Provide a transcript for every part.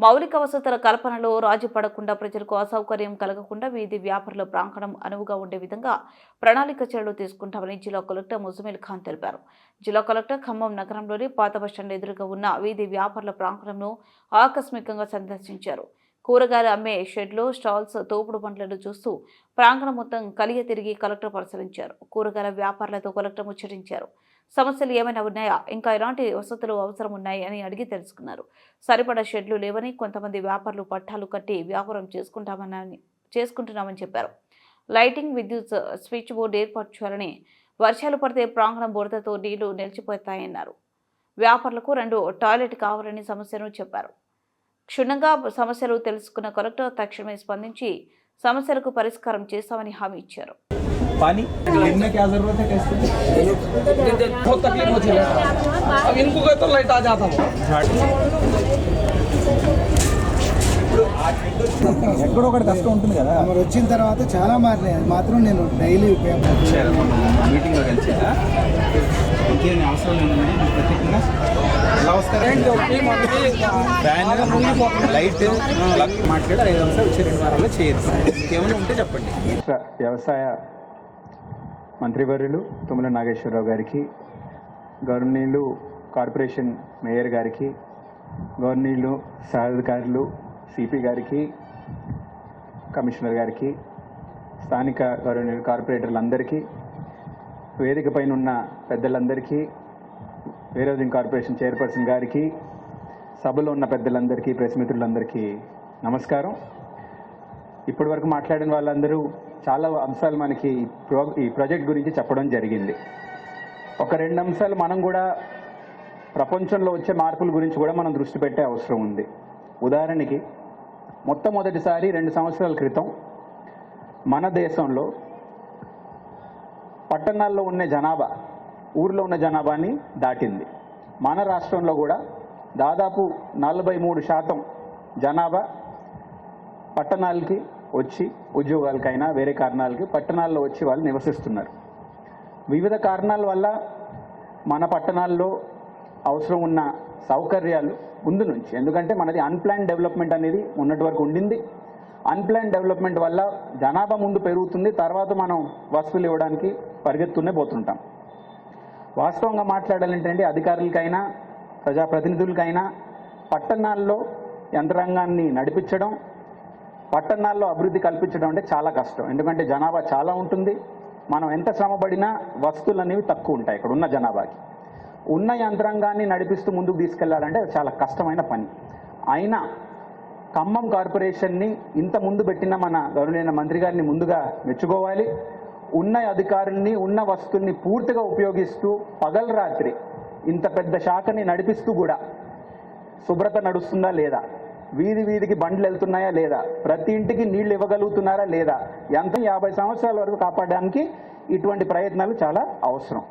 మౌలిక వసతుల కల్పనలో రాజీ పడకుండా ప్రజలకు అసౌకర్యం కలగకుండా వీధి వ్యాపారుల ప్రాంగణం అనువుగా ఉండే విధంగా ప్రణాళిక చర్యలు తీసుకుంటామని జిల్లా కలెక్టర్ ముజమిల్ ఖాన్ తెలిపారు. జిల్లా కలెక్టర్ ఖమ్మం నగరంలోని పాత బస్టాండ్ ఎదురుగా ఉన్న వీధి వ్యాపారుల ప్రాంగణంను ఆకస్మికంగా సందర్శించారు. కూరగాయలు అమ్మే షెడ్లు స్టాల్స్ తోపుడు బండ్లను చూస్తూ ప్రాంగణం మొత్తం కలియ తిరిగి కలెక్టర్ పరిశీలించారు. కూరగాయల వ్యాపారులతో కలెక్టర్ ముచ్చటించారు. సమస్యలు ఏమైనా ఉన్నాయా? ఇంకా ఎలాంటి వసతులు అవసరం ఉన్నాయి అని అడిగి తెలుసుకున్నారు. సరిపడా షెడ్లు లేవని కొంతమంది వ్యాపారులు పట్టాలు కట్టి వ్యాపారం చేసుకుంటామని చేసుకుంటున్నామని చెప్పారు. లైటింగ్ విద్యుత్ స్విచ్ బోర్డు ఏర్పాటు చేయాలని వర్షాలు పడితే ప్రాంగణం బురదతో నీళ్ళు నిలిచిపోతాయన్నారు. వ్యాపారులకు రెండు టాయిలెట్ కావాలని సమస్యను చెప్పారు. క్షుణ్ణంగా సమస్యలు తెలుసుకున్న కలెక్టర్ తక్షణమే స్పందించి సమస్యలకు పరిష్కారం చేస్తామని హామీ ఇచ్చారు. पानी दिन में क्या जरूरत है कैसे बहुत तकलीफ होती है अब इनको गए तो लाइट आ जाता था ఎక్కడో ఒకటి కష్టం ఉంటుంది కదా మరి వచ్చిన తర్వాత చాలా మారినాయి అది మాత్రం నేను డైలీ పేపర్ మీటింగ్లో కలిసారా ఇంకేమి అవసరం లేదండి ప్రత్యేకంగా ఎలా వస్తారండి ఫ్యాన్ లైట్ ప్లగ్ మాట్లాడి ఐదు నిమిషాలు వచ్చే రెండు వారాల్లో చేయొచ్చు ఇంకేమైనా ఉంటే చెప్పండి రాష్ట్ర వ్యవసాయ మంత్రివర్యులు తుమ్మల నాగేశ్వరరావు గారికి గవర్నీయులు కార్పొరేషన్ మేయర్ గారికి గవర్నీయులు సహాధికారులు సిపి గారికి కమిషనర్ గారికి స్థానిక గవర్నీయులు కార్పొరేటర్లందరికీ వేదిక పైన ఉన్న పెద్దలందరికీ వేరే కార్పొరేషన్ చైర్పర్సన్ గారికి సభలో ఉన్న పెద్దలందరికీ ప్రెస్ మిత్రులందరికీ నమస్కారం. ఇప్పటి వరకు మాట్లాడిన వాళ్ళందరూ చాలా అంశాలు మనకి ఈ ఈ ప్రాజెక్ట్ గురించి చెప్పడం జరిగింది. ఒక రెండు అంశాలు మనం కూడా ప్రపంచంలో వచ్చే మార్పుల గురించి కూడా మనం దృష్టి పెట్టే అవసరం ఉంది. ఉదాహరణకి మొట్టమొదటిసారి రెండు సంవత్సరాల క్రితం మన దేశంలో పట్టణాల్లో ఉన్న జనాభా ఊర్లో ఉన్న జనాభాని దాటింది. మన రాష్ట్రంలో కూడా దాదాపు నలభై మూడు శాతం జనాభా పట్టణాలకి వచ్చి ఉద్యోగాలకైనా వేరే కారణాలకి పట్టణాల్లో వచ్చి వాళ్ళు నివసిస్తున్నారు. వివిధ కారణాల వల్ల మన పట్టణాల్లో అవసరం ఉన్న సౌకర్యాలు ముందు నుంచి ఎందుకంటే మనది అన్ప్లాన్ డెవలప్మెంట్ అనేది ఉన్నటి వరకు ఉండింది. అన్ప్లాన్ డెవలప్మెంట్ వల్ల జనాభా ముందు పెరుగుతుంది తర్వాత మనం వస్తువులు ఇవ్వడానికి పరిగెత్తునే పోతుంటాం. వాస్తవంగా మాట్లాడాలంటే అధికారులకైనా ప్రజాప్రతినిధులకైనా పట్టణాల్లో యంత్రాంగాన్ని నడిపించడం పట్టణాల్లో అభివృద్ధి కల్పించడం అంటే చాలా కష్టం. ఎందుకంటే జనాభా చాలా ఉంటుంది. మనం ఎంత శ్రమపడినా వస్తువులు అనేవి తక్కువ ఉంటాయి ఇక్కడ ఉన్న జనాభాకి. ఉన్న యంత్రాంగాన్ని నడిపిస్తూ ముందుకు తీసుకెళ్ళాలంటే చాలా కష్టమైన పని. అయినా ఖమ్మం కార్పొరేషన్ని ఇంత ముందు పెట్టిన మన గౌరవనీయ మంత్రి గారిని ముందుగా మెచ్చుకోవాలి. ఉన్న అధికారుల్ని ఉన్న వస్తువుల్ని పూర్తిగా ఉపయోగిస్తూ పగలు రాత్రి ఇంత పెద్ద శాఖని నడిపిస్తూ కూడా శుభ్రత నడుస్తుందా లేదా? వీధి వీధికి బండ్లు వెళ్తున్నాయా లేదా? ప్రతి ఇంటికి నీళ్ళు ఇవ్వగలుగుతున్నారా లేదా? ఎంత యాభై సంవత్సరాల వరకు కాపాడడానికి ఇటువంటి ప్రయత్నాలు చాలా అవసరం.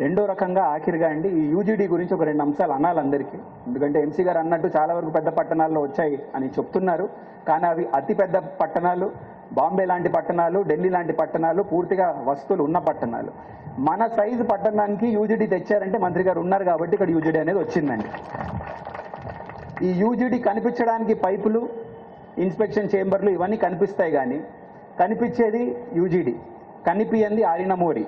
రెండో రకంగా ఆఖరిగా అండి ఈ యూజీడీ గురించి ఒక రెండు అంశాలు అనాలి అందరికీ. ఎందుకంటే ఎంసీ గారు అన్నట్టు చాలా వరకు పెద్ద పట్టణాల్లో వచ్చాయి అని చెప్తున్నారు. కానీ అవి అతి పెద్ద పట్టణాలు బాంబే లాంటి పట్టణాలు ఢిల్లీ లాంటి పట్టణాలు పూర్తిగా వస్తువులు ఉన్న పట్టణాలు. మన సైజు పట్టణానికి యూజీడీ తెచ్చారంటే మంత్రి గారు ఉన్నారు కాబట్టి ఇక్కడ యూజీడీ అనేది వచ్చిందండి. ఈ యూజీడీ కనిపించడానికి పైపులు ఇన్స్పెక్షన్ చేంబర్లు ఇవన్నీ కనిపిస్తాయి కానీ కనిపించేది యూజీడీ కనిపించింది ఆరినమోరి.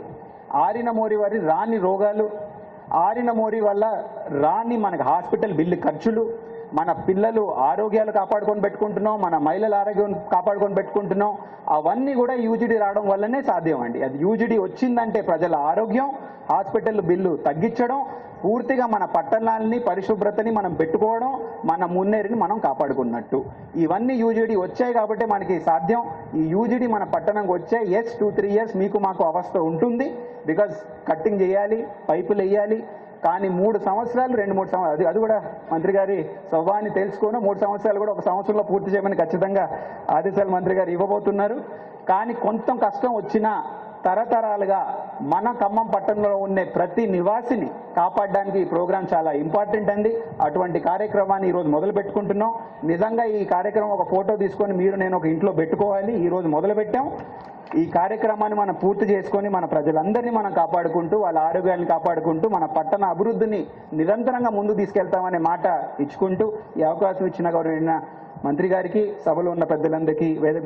ఆరినమోరి వారి రాని రోగాలు ఆరినమోరి వల్ల రాని మనకు హాస్పిటల్ బిల్లు ఖర్చులు మన పిల్లలు ఆరోగ్యాలు కాపాడుకొని పెట్టుకుంటున్నాం మన మహిళల ఆరోగ్యం కాపాడుకొని పెట్టుకుంటున్నాం అవన్నీ కూడా యూజీడీ రావడం వల్లనే సాధ్యం అండి అది యూజీడీ వచ్చిందంటే ప్రజల ఆరోగ్యం హాస్పిటల్ బిల్లు తగ్గించడం పూర్తిగా మన పట్టణాలని పరిశుభ్రతని మనం పెట్టుకోవడం మన మున్నేరిని మనం కాపాడుకున్నట్టు. ఇవన్నీ యూజీడీ వచ్చాయి కాబట్టి మనకి సాధ్యం. ఈ యూజీడీ మన పట్టణంకి వచ్చే ఎస్ టూ త్రీ ఇయర్స్ మీకు మాకు అవస్థ ఉంటుంది. బికాజ్ కట్టింగ్ చేయాలి పైపులు వేయాలి కానీ మూడు సంవత్సరాలు రెండు మూడు సంవత్సరాలు అది అది కూడా మంత్రి గారి స్వభావాన్ని తెలుసుకొని మూడు సంవత్సరాలు కూడా ఒక సంవత్సరంలో పూర్తి చేయమని ఖచ్చితంగా ఆదేశాలు మంత్రి గారు ఇవ్వబోతున్నారు. కానీ కొంత కష్టం వచ్చినా తరతరాలుగా మన ఖమ్మం పట్టణంలో ఉండే ప్రతి నివాసిని కాపాడడానికి ఈ ప్రోగ్రాం చాలా ఇంపార్టెంట్ అండి. అటువంటి కార్యక్రమాన్ని ఈరోజు మొదలు పెట్టుకుంటున్నాం. నిజంగా ఈ కార్యక్రమం ఒక ఫోటో తీసుకొని మీరు నేను ఒక ఇంట్లో పెట్టుకోవాలి. ఈరోజు మొదలు పెట్టాం. ఈ కార్యక్రమాన్ని మనం పూర్తి చేసుకొని మన ప్రజలందరినీ మనం కాపాడుకుంటూ వాళ్ళ ఆరోగ్యాన్ని కాపాడుకుంటూ మన పట్టణ అభివృద్ధిని నిరంతరంగా ముందు తీసుకెళ్తామనే మాట ఇచ్చుకుంటూ ఈ అవకాశం ఇచ్చిన గౌరవ మంత్రి గారికి సభలో ఉన్న పెద్దలందరికీ వేద